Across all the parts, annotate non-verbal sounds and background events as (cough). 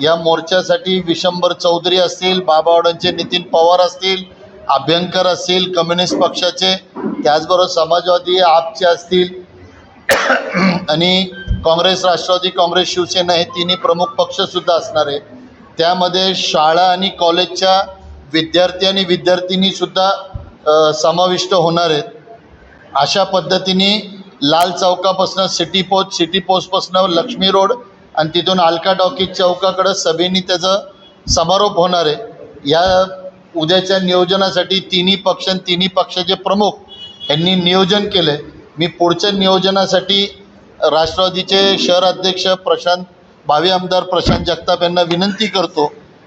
या मोर्चासाठी विशंभर चौधरी असतील बाबावडांचे नितीन पवार असतील अभ्यंकर असतील कम्युनिस्ट पक्षाचे त्याचबरोबर समाजवादी आपचे असतील (clears throat) आणि काँग्रेस राष्ट्रवादी काँग्रेस शिवसेना हे तिन्ही प्रमुख पक्षसुद्धा असणार आहे त्यामध्ये शाळा आणि कॉलेजच्या विद्यार्थी आणि विद्यार्थिनीसुद्धा समाविष्ट होणार आहेत. अशा पद्धतीने लाल चौकापासून सिटी पोस्ट सिटी पोस्टपासून लक्ष्मी रोड आणि तिथून अलका टॉकीज चौकाकडं सभेनी त्याचं समारोप होणार आहे. या उद्याच्या नियोजनासाठी तिन्ही पक्ष आणि तिन्ही पक्षाचे प्रमुख यांनी नियोजन केलं आहे मी पुढच्या नियोजनासाठी राष्ट्रवादीचे शहर अध्यक्ष प्रशांत भावी आमदार प्रशांत जगताप यांना विनंती करतो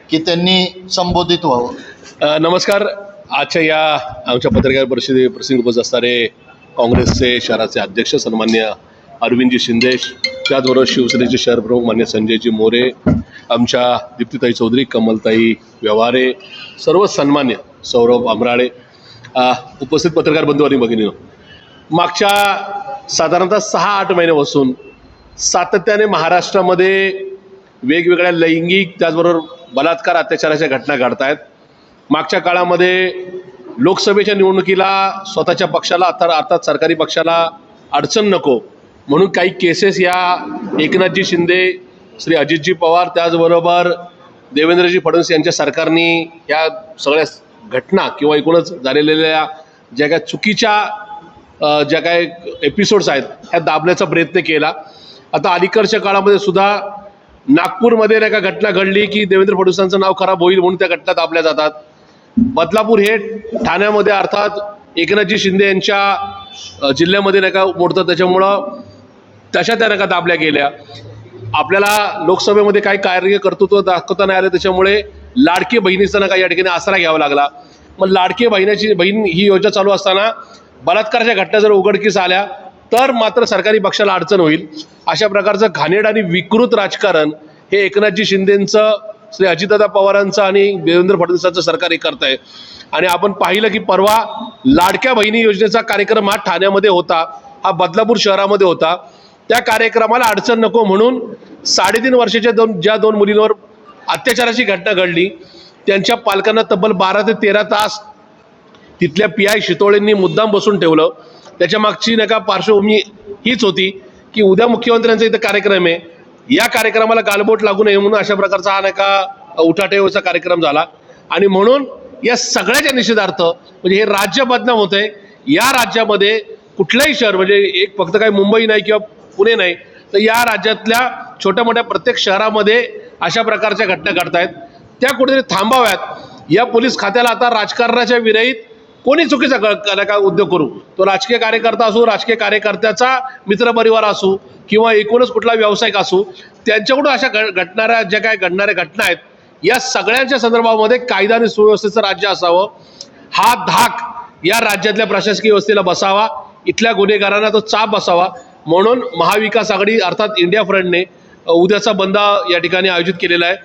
की त्यांनी संबोधित व्हावं. नमस्कार. आजच्या या आमच्या पत्रकार परिषदे प्रसंगी उपस्थित असणारे काँग्रेसचे शहराचे अध्यक्ष सन्मान्य अरविंदजी शिंदे त्याचबरोबर शिवसेनेचे शहरप्रमुख मान्य संजयजी मोरे आमच्या दीप्तीताई चौधरी कमलताई व्यवहारे सर्व सन्मान्य सौरभ आमराळे उपस्थित पत्रकार बंधू आणि भगिनीनो मागच्या साधारणतः सहा आठ महिन्यापासून सातत्याने महाराष्ट्रामध्ये वेगवेगळ्या लैंगिक त्याचबरोबर बलात्कार अत्याचाराच्या घटना घडत आहेत मागच्या काळामध्ये लोकसभेच्या निवडणुकीला स्वतःच्या पक्षाला अर्थात अर्थात सरकारी पक्षाला अडचण नको म्हणून काही केसेस या एकनाथजी शिंदे श्री अजितजी पवार त्याचबरोबर देवेंद्रजी फडणवीस यांच्या सरकारने या सगळ्या घटना किंवा एकूणच झालेल्या ज्या काही चुकीच्या ज्या काय एपिसोड्स आहेत ह्या दाबण्याचा प्रयत्न केला. आता अलीकडच्या काळामध्ये सुद्धा नागपूरमध्ये नाही का घटना घडली की देवेंद्र फडणवीसांचं नाव खराब होईल म्हणून त्या घटना दाबल्या जातात. बदलापूर हे ठाण्यामध्ये अर्थात एकनाथजी शिंदे यांच्या जिल्ह्यामध्ये नाही का मोडतं त्याच्यामुळं तशा त्या नाही दाबल्या गेल्या. आपल्याला लोकसभेमध्ये काही कार्य कर्तृत्व दाखवता नाही आलं त्याच्यामुळे लाडकी बहिणीचा काही या ठिकाणी आसरा घ्यावा लागला. मग लाडकी बहिणीची बहीण ही योजना चालू असताना बलात्काराच्या घटना जर उघडकीस आल्या तर मात्र सरकारी पक्षाला अडचण होईल. अशा प्रकारचं घाणेरड आणि विकृत राजकारण हे एकनाथजी शिंदेंचं श्री अजितदादा पवारांचं आणि देवेंद्र फडणवीसांचं सरकार हे करत आहे आणि आपण पाहिलं की परवा लाडक्या बहिणी योजनेचा कार्यक्रम हा ठाण्यामध्ये होता. हा बदलापूर शहरामध्ये होता. त्या कार्यक्रमाला अडचण नको म्हणून साडेतीन वर्षाच्या दोन ज्या दोन मुलींवर अत्याचाराची घटना घडली त्यांच्या पालकांना तब्बल बारा ते तेरा तास तिथल्या पी आय शितोळेंनी मुद्दाम बसून ठेवलं. त्याच्या मागची नका पार्श्वभूमी हीच होती की उद्या मुख्यमंत्र्यांचा इथं कार्यक्रम आहे. या कार्यक्रमाला गालबोट लागू नये म्हणून अशा प्रकारचा हा नका उठाठेवचा कार्यक्रम झाला. आणि म्हणून या सगळ्याच्या निषेधार्थ म्हणजे हे राज्य बदनाम होत आहे या राज्यामध्ये कुठलंही शहर म्हणजे एक फक्त काही मुंबई नाही किंवा पुणे नाही तर या राज्यातल्या छोट्या मोठ्या प्रत्येक शहरामध्ये अशा प्रकारच्या घटना घडत आहेत त्या कुठेतरी थांबाव्यात. या पोलीस खात्याला आता राजकारणाच्या विरहित कोणी चुकीचा का उद्योग करू? तो राजकीय कार्यकर्ता असू राजकीय कार्यकर्त्याचा मित्रपरिवार असू किंवा एकूणच कुठला व्यावसायिक असू त्यांच्याकडून अशा घ- घडणाऱ्या ज्या काय घडणाऱ्या घटना आहेत या सगळ्यांच्या संदर्भामध्ये कायदा आणि सुव्यवस्थेचं राज्य असावं. हा धाक या राज्यातल्या प्रशासकीय व्यवस्थेला बसावा. इथल्या गुन्हेगारांना तो चाप बसावा. म्हणून महाविकास आघाडी अर्थात इंडिया फ्रंटने उद्याचा बंदा या ठिकाणी आयोजित केलेला आहे.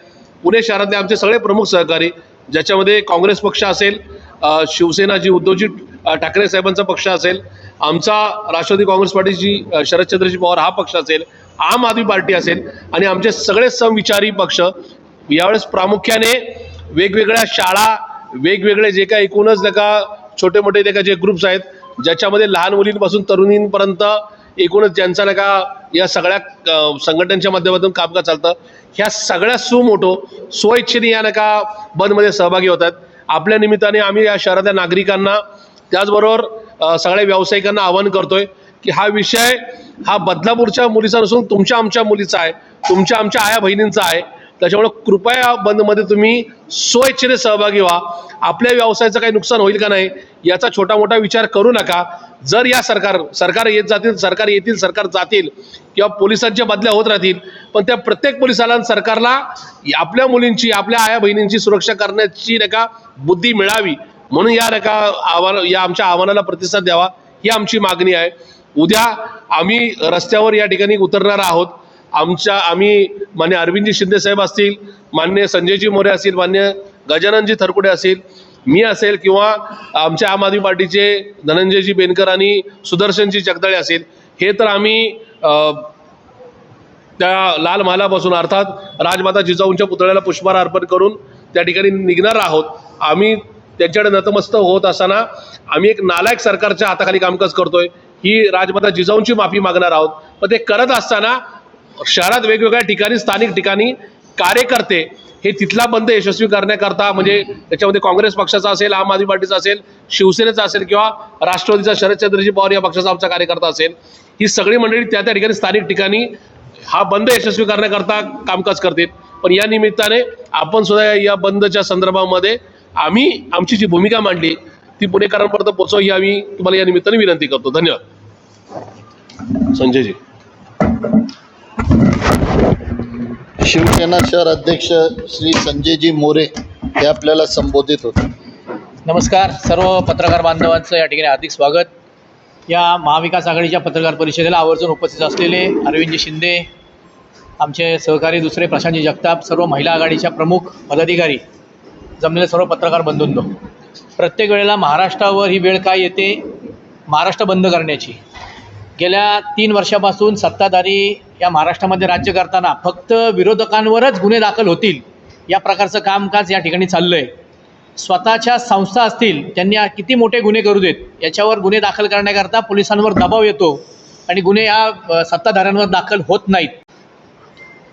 पुणे शहरातले आमचे सगळे प्रमुख सहकारी ज्याच्यामध्ये काँग्रेस पक्ष असेल शिवसेना जी उद्धवजी ठाकरे साहेबांचा पक्ष असेल आमचा राष्ट्रवादी काँग्रेस पार्टीची शरदचंद्रजी पवार हा पक्ष असेल आम आदमी पार्टी असेल आणि आमचे सगळे समविचारी पक्ष यावेळेस प्रामुख्याने वेगवेगळ्या शाळा वेगवेगळे जे काही एकूणच त्या का छोटे मोठे त्या का जे ग्रुप्स आहेत ज्याच्यामध्ये लहान मुलींपासून तरुणींपर्यंत एकूणच ज्यांचा नाही का या सगळ्या संघटनेच्या माध्यमातून कामकाज चालतं. ह्या सगळ्या सुमोठो स्वइच्छेने या नका बंदमध्ये सहभागी होतात. आपल्या निमित्ताने आम्ही या शहरातल्या नागरिकांना त्याचबरोबर सगळ्या व्यावसायिकांना आवाहन करतोय की हा विषय हा बदलापूरच्या मुलीचा नसून तुमच्या आमच्या मुलीचा आहे. तुमच्या आमच्या आया बहिणींचा आहे. त्याच्यामुळे कृपया बंदमध्ये तुम्ही स्वइच्छेने सहभागी व्हा. आपल्या व्यवसायाचं काही नुकसान होईल का नाही याचा छोटा मोठा विचार करू नका. जर या सरकार सरकार येत जातील सरकार येतील सरकार जातील किंवा पोलिसांच्या बदल्या होत राहतील पण त्या प्रत्येक पोलिसाला सरकारला आपल्या मुलींची आपल्या आया बहिणींची सुरक्षा करण्याची नाही का बुद्धी मिळावी. म्हणून या नका आव्हान या आमच्या आव्हानाला प्रतिसाद द्यावा. ही आमची मागणी आहे. उद्या आम्ही रस्त्यावर या ठिकाणी उतरणार आहोत. आमच्या आम्ही मान्य अरविंदजी शिंदे साहेब असतील मान्य संजयजी मोरे असतील मान्य गजाननजी थरकुडे असतील मी असेल किंवा आमच्या आम आदमी पार्टीचे धनंजयजी बेनकर आणि सुदर्शनजी जगदाळे असेल हे तर आम्ही त्या लाल महालापासून अर्थात राजमाता जिजाऊंच्या पुतळ्याला पुष्पहार अर्पण करून त्या ठिकाणी निघणार आहोत. आम्ही त्यांच्याकडे नतमस्तक होत असताना आम्ही एक नालायक सरकारच्या हाताखाली कामकाज करतोय. ही राजमाता जिजाऊंची माफी मागणार आहोत. पण ते करत असताना शहरात वेगवेगळ्या ठिकाणी स्थानिक ठिकाणी कार्यकर्ते हे तिथला बंद यशस्वी करण्याकरता म्हणजे त्याच्यामध्ये काँग्रेस पक्षाचा असेल आम आदमी पार्टीचा असेल शिवसेनेचा असेल किंवा राष्ट्रवादीचा शरद चंद्रजी पवार या पक्षाचा आमचा कार्यकर्ता असेल ही सगळी मंडळी त्या त्या ठिकाणी स्थानिक ठिकाणी हा बंद यशस्वी करण्याकरता कामकाज करतील. पण या निमित्ताने आपण सुद्धा या बंदच्या संदर्भामध्ये आम्ही आमची जी भूमिका मांडली ती पुणेकरांपर्यंत पोहोचव ही आम्ही तुम्हाला या निमित्ताने विनंती करतो. धन्यवाद. संजयजी. शिवसेना शहर अध्यक्ष श्री संजयजी मोरे हे आपल्याला संबोधित होते नमस्कार सर्व पत्रकार बांधवांचं या ठिकाणी हार्दिक स्वागत. या महाविकास आघाडीच्या पत्रकार परिषदेला आवर्जून उपस्थित असलेले अरविंदजी शिंदे आमचे सहकारी दुसरे प्रशांतजी जगताप सर्व महिला आघाडीच्या प्रमुख पदाधिकारी जमलेले सर्व पत्रकार बंधूंनो प्रत्येक वेळेला महाराष्ट्रावर ही वेळ काय येते? महाराष्ट्र बंद करण्याची. गेल्या तीन वर्षापासून सत्ताधारी या महाराष्ट्रामध्ये राज्य करताना फक्त विरोधकांवरच गुन्हे दाखल होतील या प्रकारचं कामकाज या ठिकाणी चाललं आहे स्वतःच्या संस्था असतील त्यांनी किती मोठे गुन्हे करू देत याच्यावर गुन्हे दाखल करण्याकरता पोलिसांवर दबाव येतो आणि गुन्हे या सत्ताधाऱ्यांवर दाखल होत नाहीत.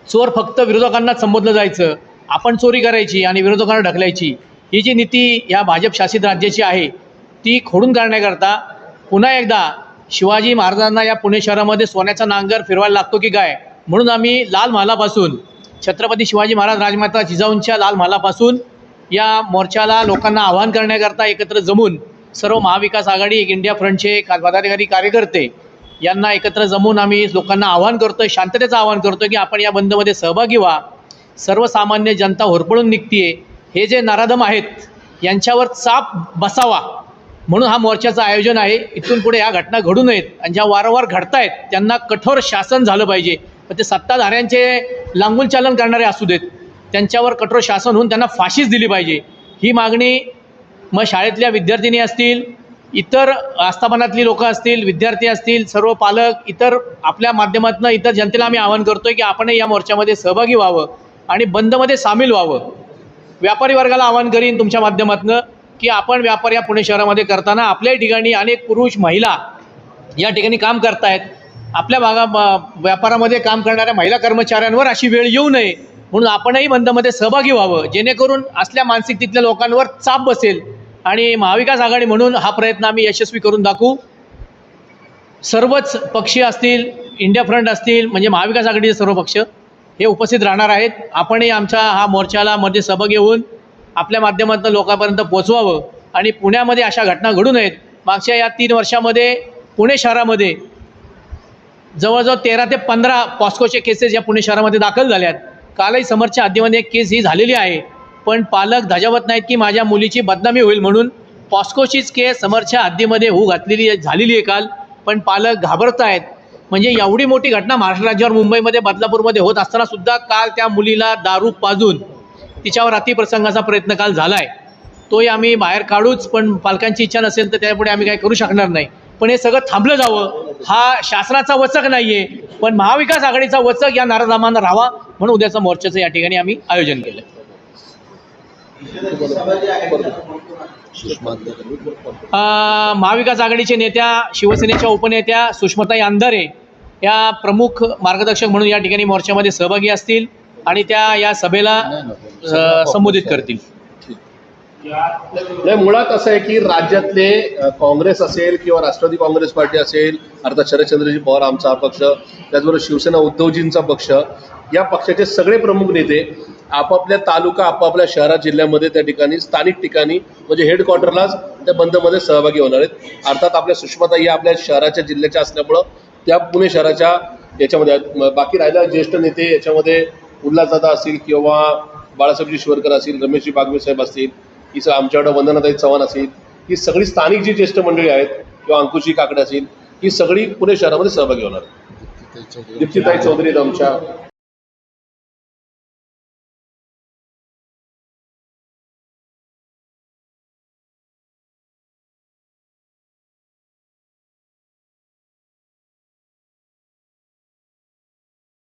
चोर फक्त विरोधकांना संबोधलं जायचं. आपण चोरी करायची आणि विरोधकांना ढकलायची. ही जी नीती या भाजप शासित राज्याची आहे ती खोडून काढण्याकरता पुन्हा एकदा शिवाजी महाराजांना या पुणे शहरामध्ये सोन्याचा नांगर फिरवायला लागतो की काय? म्हणून आम्ही लाल महालापासून छत्रपती शिवाजी महाराज राजमाता जिजाऊंच्या लाल महालापासून या मोर्चाला लोकांना आवाहन करण्याकरता एकत्र जमून सर्व महाविकास आघाडी एक इंडिया फ्रंटचे पदाधिकारी कार्यकर्ते यांना एकत्र जमून आम्ही लोकांना आवाहन करतोय शांततेचं आवाहन करतोय की आपण या बंदमध्ये सहभागी व्हा. सर्वसामान्य जनता होरपळून निघतीये. हे जे नराधम आहेत यांच्यावर चाप बसावा. म्हणून हा मोर्चाचं आयोजन आहे. इथून पुढे ह्या घटना घडू नयेत आणि ज्या वारंवार घडतायत त्यांना कठोर शासन झालं पाहिजे. पण ते सत्ताधाऱ्यांचे लांगूल चालन करणारे असू देत. त्यांच्यावर कठोर शासन होऊन त्यांना फाशीच दिली पाहिजे. ही मागणी मग शाळेतल्या विद्यार्थिनी असतील इतर आस्थापनातली लोकं असतील विद्यार्थी असतील सर्व पालक इतर आपल्या माध्यमातून इतर जनतेला आम्ही आवाहन करतो आहे की आपणही या मोर्चामध्ये सहभागी व्हावं आणि बंदमध्ये सामील व्हावं. व्यापारी वर्गाला आवाहन करीन तुमच्या माध्यमातून. की आपण व्यापार या पुणे शहरामध्ये करताना आपल्या ठिकाणी अनेक पुरुष महिला या ठिकाणी काम करतायत. आपल्या भागा व्यापारामध्ये काम करणाऱ्या महिला कर्मचाऱ्यांवर अशी वेळ येऊ नये. म्हणून आपणही बंदमध्ये सहभागी व्हावं. जेणेकरून असल्या मानसिकतेतल्या लोकांवर चाप बसेल. आणि महाविकास आघाडी म्हणून हा प्रयत्न आम्ही यशस्वी करून दाखवू. सर्वच पक्षी असतील इंडिया फ्रंट असतील म्हणजे महाविकास आघाडीचे सर्व पक्ष हे उपस्थित राहणार आहेत. आपणही आमच्या हा मोर्चाला मध्ये सहभागी होऊन आपल्या माध्यमातून लोकांपर्यंत पोचवावं आणि पुण्यामध्ये अशा घटना घडू नयेत. मागच्या या तीन वर्षामध्ये पुणे शहरामध्ये जवळजवळ तेरा ते पंधरा पॉस्कोचे केसेस या पुणे शहरामध्ये दाखल झाल्या आहेत कालही समोरच्या हद्दीमध्ये एक केस ही झालेली आहे. पण पालक धजावत नाहीत की माझ्या मुलीची बदनामी होईल म्हणून पॉस्कोचीच केस समोरच्या हद्दीमध्ये होऊ घातलेली आहे- झालेली आहे काल. पण पालक घाबरत आहेत. म्हणजे एवढी मोठी घटना महाराष्ट्र राज्यावर मुंबईमध्ये बदलापूरमध्ये होत असताना सुद्धा काल त्या मुलीला दारू पाजून तिच्यावर अतिप्रसंगाचा प्रयत्न काल झाला आहे तोही आम्ही बाहेर काढूच पण पालकांची इच्छा नसेल तर त्यापुढे आम्ही काय करू शकणार नाही. पण हे सगळं थांबलं जावं. हा शासनाचा वचक नाही आहे पण महाविकास आघाडीचा वचक या नाराजामांना राहावा म्हणून उद्याचा मोर्चाचं या ठिकाणी आम्ही आयोजन केलं महाविकास आघाडीचे नेत्या शिवसेनेच्या उपनेत्या सुषमताई अंधारे या प्रमुख मार्गदर्शक म्हणून या ठिकाणी मोर्चामध्ये सहभागी असतील. आणि त्या या सभेला संबोधित करतील. नाही मुळात असं आहे की राज्यातले काँग्रेस असेल किंवा राष्ट्रवादी काँग्रेस पार्टी असेल अर्थात शरदचंद्रजी पवार आमचा हा पक्ष त्याचबरोबर शिवसेना उद्धवजींचा पक्ष या पक्षाचे सगळे प्रमुख नेते आपापल्या तालुका आपापल्या शहरात जिल्ह्यामध्ये त्या ठिकाणी स्थानिक ठिकाणी म्हणजे हेडक्वार्टरलाच त्या बंदमध्ये सहभागी होणार आहेत. अर्थात आपल्या सुषमाताई या आपल्या शहराच्या जिल्ह्याच्या असल्यामुळं त्या पुणे शहराच्या याच्यामध्ये बाकी राहिल्या ज्येष्ठ नेते याच्यामध्ये उल्हासदादा असतील किंवा बाळासाहेबजी शिवरकर असतील रमेशजी बागवे साहेब असतील ही स- आमच्याकडं वंदनाताई चव्हाण असतील ही सगळी स्थानिक जी ज्येष्ठ मंडळी आहेत किंवा अंकुशी काकडे असतील ही सगळी पुणे शहरामध्ये सहभागी होणार. दीप्तीताई चौधरी आहेत आमच्या